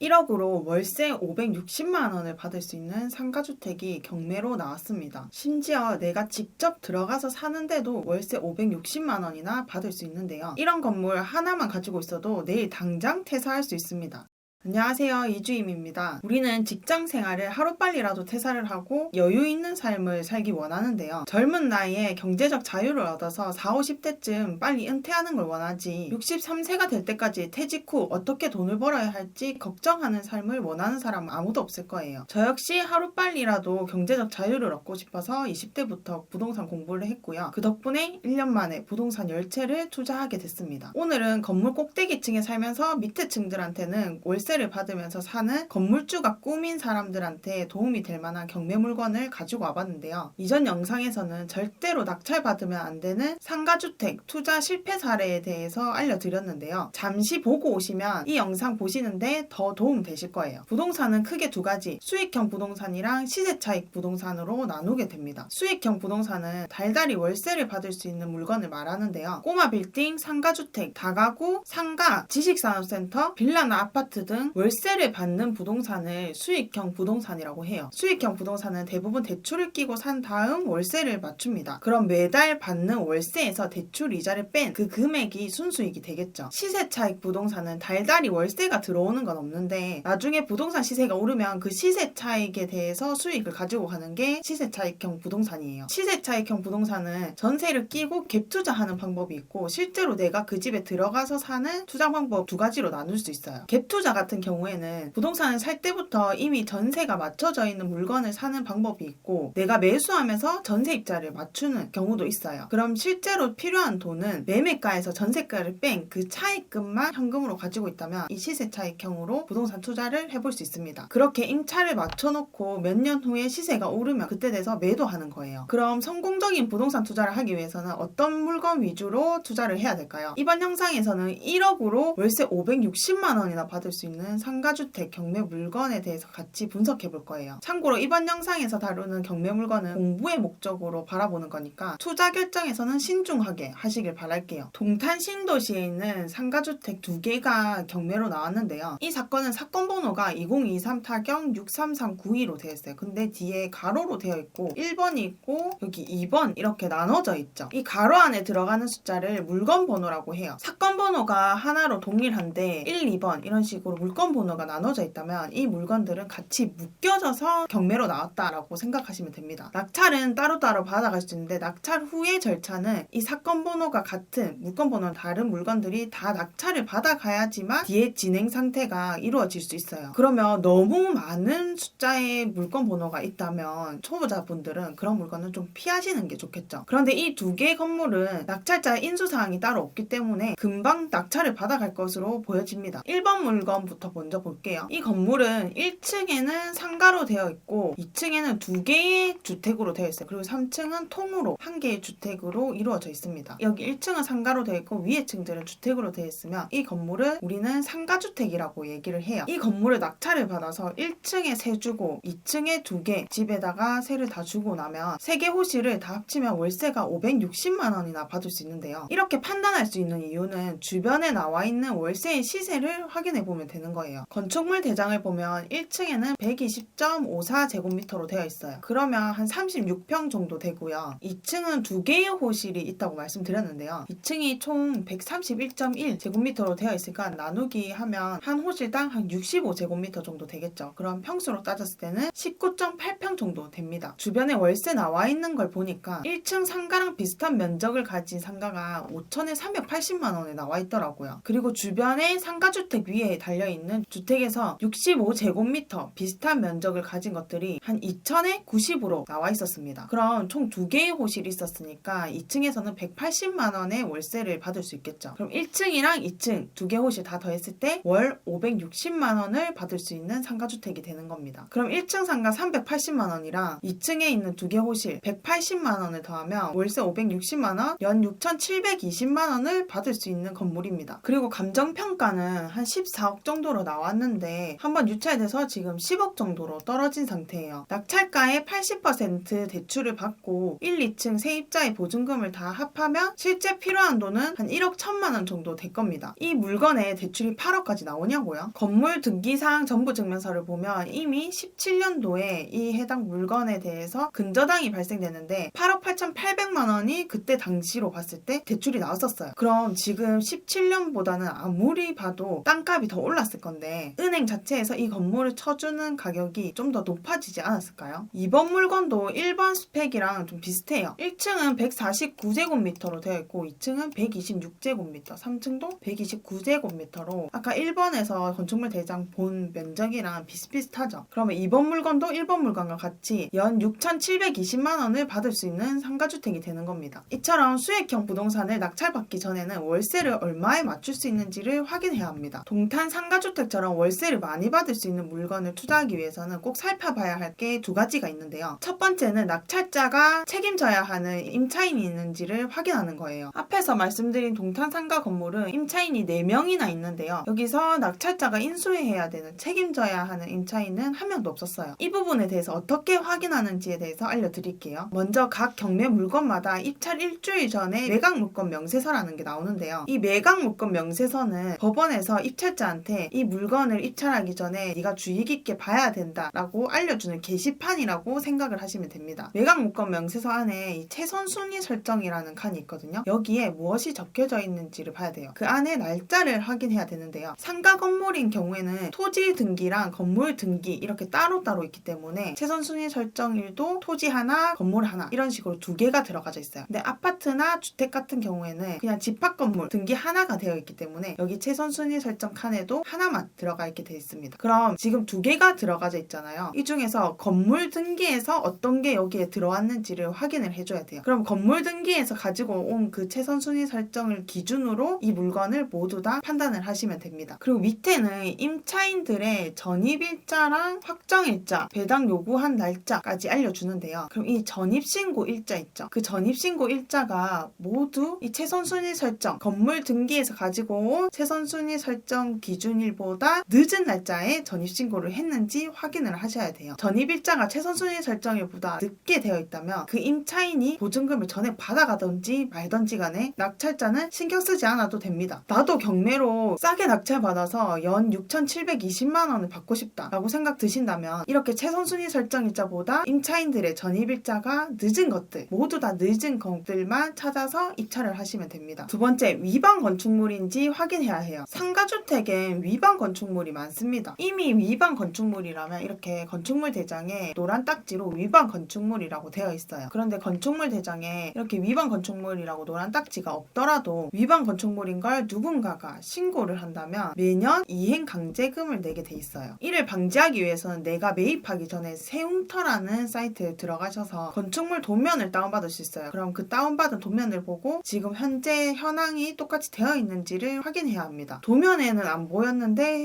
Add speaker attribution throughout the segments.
Speaker 1: 1억으로 월세 560만 원을 받을 수 있는 상가주택이 경매로 나왔습니다. 심지어 내가 직접 들어가서 사는데도 월세 560만 원이나 받을 수 있는데요. 이런 건물 하나만 가지고 있어도 내일 당장 퇴사할 수 있습니다. 안녕하세요. 이주임입니다. 우리는 직장 생활을 하루빨리라도 퇴사를 하고 여유 있는 삶을 살기 원하는데요. 젊은 나이에 경제적 자유를 얻어서 40, 50대쯤 빨리 은퇴하는 걸 원하지 63세가 될 때까지 퇴직 후 어떻게 돈을 벌어야 할지 걱정하는 삶을 원하는 사람은 아무도 없을 거예요. 저 역시 하루빨리라도 경제적 자유를 얻고 싶어서 20대부터 부동산 공부를 했고요. 그 덕분에 1년 만에 부동산 10채를 투자하게 됐습니다. 오늘은 건물 꼭대기층에 살면서 밑에 층들한테는 월세 를 받으면서 사는 건물주가 꾸민 사람들한테 도움이 될 만한 경매 물건을 가지고 와봤는데요. 이전 영상에서는 절대로 낙찰받으면 안 되는 상가주택 투자 실패 사례에 대해서 알려드렸는데요. 잠시 보고 오시면 이 영상 보시는데 더 도움 되실 거예요. 부동산은 크게 두 가지, 수익형 부동산이랑 시세차익 부동산으로 나누게 됩니다. 수익형 부동산은 달달이 월세를 받을 수 있는 물건을 말하는데요. 꼬마 빌딩, 상가주택, 다가구, 상가, 지식산업센터, 빌라나 아파트 등 월세를 받는 부동산을 수익형 부동산이라고 해요. 수익형 부동산은 대부분 대출을 끼고 산 다음 월세를 맞춥니다. 그럼 매달 받는 월세에서 대출 이자를 뺀 그 금액이 순수익이 되겠죠. 시세 차익 부동산은 달달이 월세가 들어오는 건 없는데 나중에 부동산 시세가 오르면 그 시세 차익에 대해서 수익을 가지고 가는 게 시세 차익형 부동산이에요. 시세 차익형 부동산은 전세를 끼고 갭 투자하는 방법이 있고 실제로 내가 그 집에 들어가서 사는 투자 방법 두 가지로 나눌 수 있어요. 갭 투자 같은 경우에는 부동산을 살 때부터 이미 전세가 맞춰져 있는 물건을 사는 방법이 있고 내가 매수하면서 전세 입자를 맞추는 경우도 있어요. 그럼 실제로 필요한 돈은 매매가에서 전세가를 뺀 그 차익금만 현금으로 가지고 있다면 이 시세 차익형으로 부동산 투자를 해볼 수 있습니다. 그렇게 임차를 맞춰놓고 몇 년 후에 시세가 오르면 그때 돼서 매도하는 거예요. 그럼 성공적인 부동산 투자를 하기 위해서는 어떤 물건 위주로 투자를 해야 될까요? 이번 영상에서는 1억으로 월세 560만 원이나 받을 수 있는 상가주택 경매 물건에 대해서 같이 분석해 볼 거예요. 참고로 이번 영상에서 다루는 경매 물건은 공부의 목적으로 바라보는 거니까 투자 결정에서는 신중하게 하시길 바랄게요. 동탄 신도시에 있는 상가주택 두 개가 경매로 나왔는데요. 이 사건은 사건 번호가 2023 타경 63392로 되어 있어요. 근데 뒤에 가로로 되어 있고 1번이 있고 여기 2번 이렇게 나눠져 있죠. 이 가로 안에 들어가는 숫자를 물건 번호라고 해요. 사건 번호가 하나로 동일한데 1, 2번 이런 식으로 물건 번호가 나눠져 있다면 이 물건들은 같이 묶여져서 경매로 나왔다라고 생각하시면 됩니다. 낙찰은 따로따로 받아갈 수 있는데 낙찰 후의 절차는 이 사건 번호가 같은 물건 번호는 다른 물건들이 다 낙찰을 받아가야지만 뒤에 진행 상태가 이루어질 수 있어요. 그러면 너무 많은 숫자의 물건 번호가 있다면 초보자분들은 그런 물건은 좀 피하시는 게 좋겠죠. 그런데 이 두 개의 건물은 낙찰자의 인수사항이 따로 없기 때문에 금방 낙찰을 받아갈 것으로 보여집니다. 1번 물건부터 먼저 볼게요. 이 건물은 1층에는 상가로 되어 있고 2층에는 두 개의 주택으로 되어 있어요. 그리고 3층은 통으로 한 개의 주택으로 이루어져 있습니다. 여기 1층은 상가로 되어 있고 위에 층들은 주택으로 되어 있으면 이 건물은 우리는 상가주택이라고 얘기를 해요. 이 건물을 낙찰을 받아서 1층에 세 주고 2층에 두 개, 집에다가 세를 다 주고 나면 세 개 호실을 다 합치면 월세가 560만 원이나 받을 수 있는데요. 이렇게 판단할 수 있는 이유는 주변에 나와 있는 월세의 시세를 확인해 보면 되는 거예요. 건축물 대장을 보면 1층에는 120.54제곱미터로 되어 있어요. 그러면 한 36평 정도 되고요. 2층은 두 개의 호실이 있다고 말씀드렸는데요. 2층이 총 131.1제곱미터로 되어 있으니까 나누기 하면 한 호실당 한 65제곱미터 정도 되겠죠. 그럼 평수로 따졌을 때는 19.8평 정도 됩니다. 주변에 월세 나와 있는 걸 보니까 1층 상가랑 비슷한 면적을 가진 상가가 5천에 380만 원에 나와 있더라고요. 그리고 주변에 상가주택 위에 달려 있는 주택에서 65제곱미터 비슷한 면적을 가진 것들이 한 2천에 90으로 나와 있었습니다. 그럼 총 두 개의 호실이 있었으니까 2층에서는 180만 원의 월세를 받을 수 있겠죠. 그럼 1층이랑 2층 두 개 호실 다 더했을 때 월 560만 원을 받을 수 있는 상가주택이 되는 겁니다. 그럼 1층 상가 380만 원이랑 2층에 있는 두 개 호실 180만 원을 더하면 월세 560만 원, 연 6,720만 원을 받을 수 있는 건물입니다. 그리고 감정평가는 한 14억 정도 정도로 나왔는데 한번 유찰돼서 지금 10억 정도로 떨어진 상태예요. 낙찰가의 80% 대출을 받고 1, 2층 세입자의 보증금을 다 합하면 실제 필요한 돈은 한 1억 1천만 원 정도 될 겁니다. 이 물건에 대출이 8억까지 나오냐고요? 건물 등기사항 전부 증명서를 보면 이미 17년도에 이 해당 물건에 대해서 근저당이 발생되는데 8억 8,800만 원이 그때 당시로 봤을 때 대출이 나왔었어요. 그럼 지금 17년보다는 아무리 봐도 땅값이 더 올랐 을 건데 은행 자체에서 이 건물을 쳐주는 가격이 좀 더 높아지지 않았을까요? 이번 물건도 1번 스펙이랑 좀 비슷해요. 1층은 149제곱미터로 되어 있고 2층은 126제곱미터, 3층도 129제곱미터로 아까 1번에서 건축물 대장 본 면적이랑 비슷비슷하죠. 그러면 이번 물건도 1번 물건과 같이 연 6,720만 원을 받을 수 있는 상가주택이 되는 겁니다. 이처럼 수익형 부동산을 낙찰받기 전에는 월세를 얼마에 맞출 수 있는지를 확인해야 합니다. 동탄 상가 주택처럼 월세를 많이 받을 수 있는 물건을 투자하기 위해서는 꼭 살펴봐야 할 게 두 가지가 있는데요. 첫 번째는 낙찰자가 책임져야 하는 임차인이 있는지를 확인하는 거예요. 앞에서 말씀드린 동탄 상가 건물은 임차인이 4명이나 있는데요. 여기서 낙찰자가 인수해야 되는 책임져야 하는 임차인은 한 명도 없었어요. 이 부분에 대해서 어떻게 확인하는지에 대해서 알려드릴게요. 먼저 각 경매 물건마다 입찰 일주일 전에 매각 물건 명세서라는 게 나오는데요. 이 매각 물건 명세서는 법원에서 입찰자한테 이 물건을 입찰하기 전에 네가 주의 깊게 봐야 된다라고 알려주는 게시판이라고 생각을 하시면 됩니다. 매각 물건 명세서 안에 이 최선 순위 설정이라는 칸이 있거든요. 여기에 무엇이 적혀져 있는지를 봐야 돼요. 그 안에 날짜를 확인해야 되는데요. 상가 건물인 경우에는 토지 등기랑 건물 등기 이렇게 따로따로 있기 때문에 최선 순위 설정일도 토지 하나, 건물 하나 이런 식으로 두 개가 들어가져 있어요. 근데 아파트나 주택 같은 경우에는 그냥 집합 건물 등기 하나가 되어 있기 때문에 여기 최선 순위 설정 칸에도 하나 만 들어가 있게 되어 있습니다. 그럼 지금 두 개가 들어가져 있잖아요. 이 중에서 건물 등기에서 어떤 게 여기에 들어왔는지를 확인을 해줘야 돼요. 그럼 건물 등기에서 가지고 온 그 최선 순위 설정을 기준으로 이 물건을 모두 다 판단을 하시면 됩니다. 그리고 밑에는 임차인들의 전입일자랑 확정일자, 배당 요구한 날짜까지 알려주는데요. 그럼 이 전입신고 일자 있죠? 그 전입신고 일자가 모두 이 최선순위 설정, 건물 등기에서 가지고 온 최선순위 설정 기준일 보다 늦은 날짜에 전입 신고를 했는지 확인을 하셔야 돼요. 전입일자가 최선순위 설정일보다 늦게 되어 있다면 그 임차인이 보증금을 전에 받아가든지 말든지 간에 낙찰자는 신경 쓰지 않아도 됩니다. 나도 경매로 싸게 낙찰받아서 연 6,720만 원을 받고 싶다라고 생각 드신다면 이렇게 최선순위 설정일자보다 임차인들의 전입일자가 늦은 것들 모두 다 늦은 것들만 찾아서 입찰을 하시면 됩니다. 두 번째 위반 건축물인지 확인해야 해요. 상가주택엔 위반 건축물이 많습니다. 이미 위반 건축물이라면 이렇게 건축물 대장에 노란 딱지로 위반 건축물이라고 되어 있어요. 그런데 건축물 대장에 이렇게 위반 건축물이라고 노란 딱지가 없더라도 위반 건축물인 걸 누군가가 신고를 한다면 매년 이행 강제금을 내게 돼 있어요. 이를 방지하기 위해서는 내가 매입하기 전에 세움터라는 사이트에 들어가셔서 건축물 도면을 다운받을 수 있어요. 그럼 그 다운받은 도면을 보고 지금 현재 현황이 똑같이 되어 있는지를 확인해야 합니다. 도면에는 안 보였는데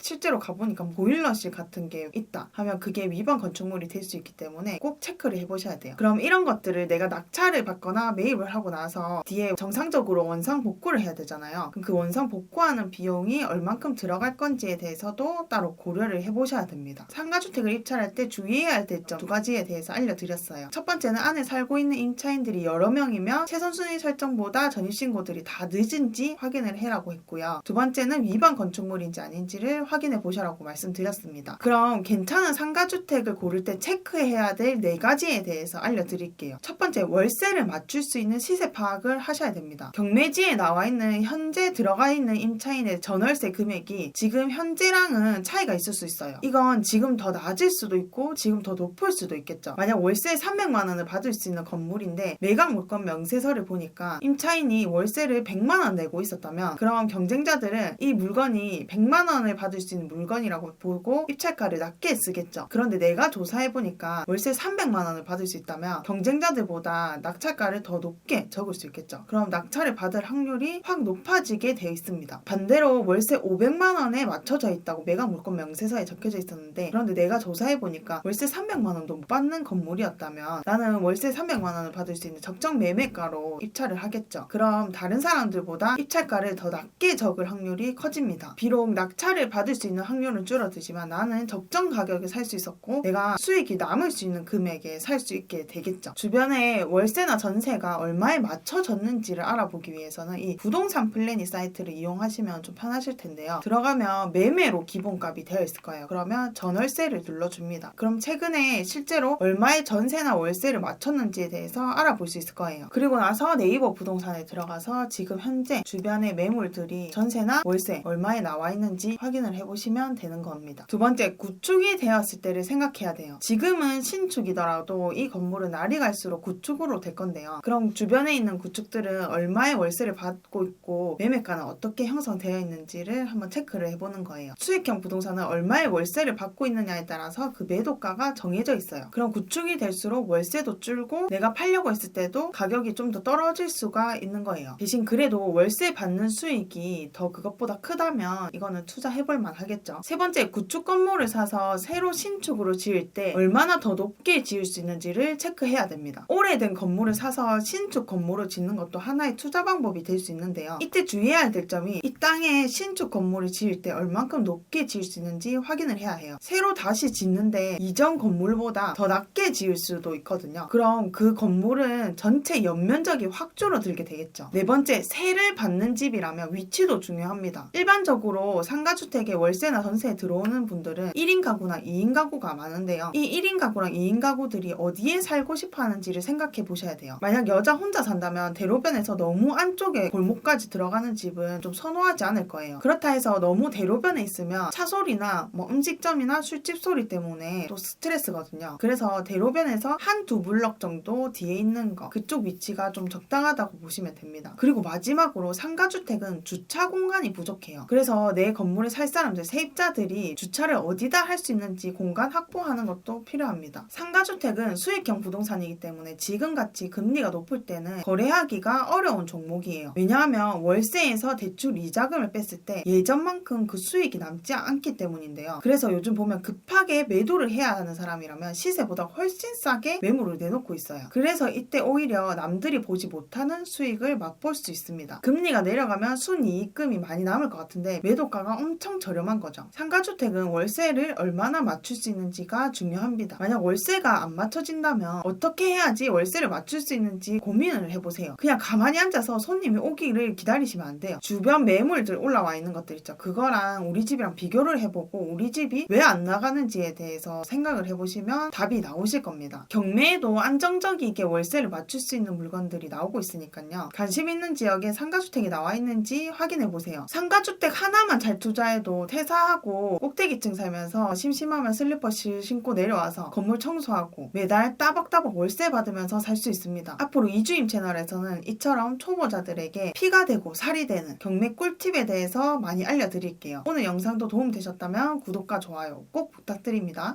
Speaker 1: 실제로 가보니까 보일러실 같은 게 있다 하면 그게 위반 건축물이 될 수 있기 때문에 꼭 체크를 해보셔야 돼요. 그럼 이런 것들을 내가 낙찰을 받거나 매입을 하고 나서 뒤에 정상적으로 원상 복구를 해야 되잖아요. 그 원상 복구하는 비용이 얼만큼 들어갈 건지에 대해서도 따로 고려를 해보셔야 됩니다. 상가주택을 입찰할 때 주의해야 할 대점 두 가지에 대해서 알려드렸어요. 첫 번째는 안에 살고 있는 임차인들이 여러 명이면 최선순위 설정보다 전입신고들이 다 늦은지 확인을 해라고 했고요. 두 번째는 위반 건축물인지 아 닌지를 확인해 보셔라고 말씀드렸습니다. 그럼 괜찮은 상가주택을 고를 때 체크해야 될 네 가지에 대해서 알려드릴게요. 첫 번째 월세를 맞출 수 있는 시세 파악을 하셔야 됩니다. 경매지에 나와 있는 현재 들어가 있는 임차인의 전월세 금액이 지금 현재랑은 차이가 있을 수 있어요. 이건 지금 더 낮을 수도 있고 지금 더 높을 수도 있겠죠. 만약 월세 300만 원을 받을 수 있는 건물인데 매각 물건 명세서를 보니까 임차인이 월세를 100만 원 내고 있었다면 그럼 경쟁자들은 이 물건이 100만 원을 받을 수 있는 물건이라고 보고 입찰가를 낮게 쓰겠죠. 그런데 내가 조사해 보니까 월세 300만 원을 받을 수 있다면 경쟁자들보다 낙찰가를 더 높게 적을 수 있겠죠. 그럼 낙찰을 받을 확률이 확 높아지게 되어 있습니다. 반대로 월세 500만 원에 맞춰져 있다고 매각 물건 명세서에 적혀져 있었는데 그런데 내가 조사해 보니까 월세 300만 원도 못 받는 건물이었다면 나는 월세 300만 원을 받을 수 있는 적정 매매가로 입찰을 하겠죠. 그럼 다른 사람들보다 입찰가를 더 낮게 적을 확률이 커집니다. 비록 낙 찰을 받을 수 있는 확률은 줄어들지만 나는 적정 가격에 살 수 있었고 내가 수익이 남을 수 있는 금액에 살 수 있게 되겠죠. 주변에 월세나 전세가 얼마에 맞춰졌는지를 알아보기 위해서는 이 부동산 플래닛 사이트를 이용하시면 좀 편하실 텐데요. 들어가면 매매로 기본값이 되어 있을 거예요. 그러면 전월세를 눌러줍니다. 그럼 최근에 실제로 얼마의 전세나 월세를 맞췄는지에 대해서 알아볼 수 있을 거예요. 그리고 나서 네이버 부동산에 들어가서 지금 현재 주변의 매물들이 전세나 월세 얼마에 나와 있는지 확인을 해보시면 되는 겁니다. 두 번째, 구축이 되었을 때를 생각해야 돼요. 지금은 신축이더라도 이 건물은 날이 갈수록 구축으로 될 건데요. 그럼 주변에 있는 구축들은 얼마의 월세를 받고 있고 매매가는 어떻게 형성되어 있는지를 한번 체크를 해보는 거예요. 수익형 부동산은 얼마의 월세를 받고 있느냐에 따라서 그 매도가가 정해져 있어요. 그럼 구축이 될수록 월세도 줄고 내가 팔려고 했을 때도 가격이 좀 더 떨어질 수가 있는 거예요. 대신 그래도 월세 받는 수익이 더 그것보다 크다면 이거는 투자해볼 만하겠죠. 세 번째, 구축 건물을 사서 새로 신축으로 지을 때 얼마나 더 높게 지을 수 있는지를 체크해야 됩니다. 오래된 건물을 사서 신축 건물을 짓는 것도 하나의 투자 방법이 될 수 있는데요. 이때 주의해야 될 점이 이 땅에 신축 건물을 지을 때 얼만큼 높게 지을 수 있는지 확인을 해야 해요. 새로 다시 짓는데 이전 건물보다 더 낮게 지을 수도 있거든요. 그럼 그 건물은 전체 연면적이 확 줄어들게 되겠죠. 네 번째, 세를 받는 집이라면 위치도 중요합니다. 일반적으로 상 가주택에 월세나 전세에 들어오는 분들은 1인 가구나 2인 가구가 많은데요. 이 1인 가구랑 2인 가구들이 어디에 살고 싶어 하는지를 생각해 보셔야 돼요. 만약 여자 혼자 산다면 대로변에서 너무 안쪽에 골목까지 들어가는 집은 좀 선호하지 않을 거예요. 그렇다 해서 너무 대로변에 있으면 차 소리나 뭐 음식점이나 술집 소리 때문에 또 스트레스거든요. 그래서 대로변에서 한 두 블럭 정도 뒤에 있는 거 그쪽 위치가 좀 적당하다고 보시면 됩니다. 그리고 마지막으로 상가주택은 주차 공간이 부족해요. 그래서 내 건물 에 살 사람들 세입자들이 주차를 어디다 할 수 있는지 공간 확보하는 것도 필요합니다. 상가주택은 수익형 부동산이기 때문에 지금같이 금리가 높을 때는 거래하기가 어려운 종목이에요. 왜냐하면 월세에서 대출 이자금을 뺐을 때 예전만큼 그 수익이 남지 않기 때문인데요. 그래서 요즘 보면 급하게 매도를 해야 하는 사람이라면 시세보다 훨씬 싸게 매물을 내놓고 있어요. 그래서 이때 오히려 남들이 보지 못하는 수익을 맛볼 수 있습니다. 금리가 내려가면 순이익금이 많이 남을 것 같은데 매도가가 엄청 저렴한 거죠. 상가주택은 월세를 얼마나 맞출 수 있는지가 중요합니다. 만약 월세가 안 맞춰진다면 어떻게 해야지 월세를 맞출 수 있는지 고민을 해보세요. 그냥 가만히 앉아서 손님이 오기를 기다리시면 안 돼요. 주변 매물들 올라와 있는 것들 있죠. 그거랑 우리 집이랑 비교를 해보고 우리 집이 왜 안 나가는지에 대해서 생각을 해보시면 답이 나오실 겁니다. 경매에도 안정적이게 월세를 맞출 수 있는 물건들이 나오고 있으니까요. 관심 있는 지역에 상가주택이 나와 있는지 확인해 보세요. 상가주택 하나만 잘 투자해도 퇴사하고 꼭대기층 살면서 심심하면 슬리퍼 실 신고 내려와서 건물 청소하고 매달 따박따박 월세 받으면서 살 수 있습니다. 앞으로 이주임 채널에서는 이처럼 초보자들에게 피가 되고 살이 되는 경매 꿀팁에 대해서 많이 알려드릴게요. 오늘 영상도 도움되셨다면 구독과 좋아요 꼭 부탁드립니다.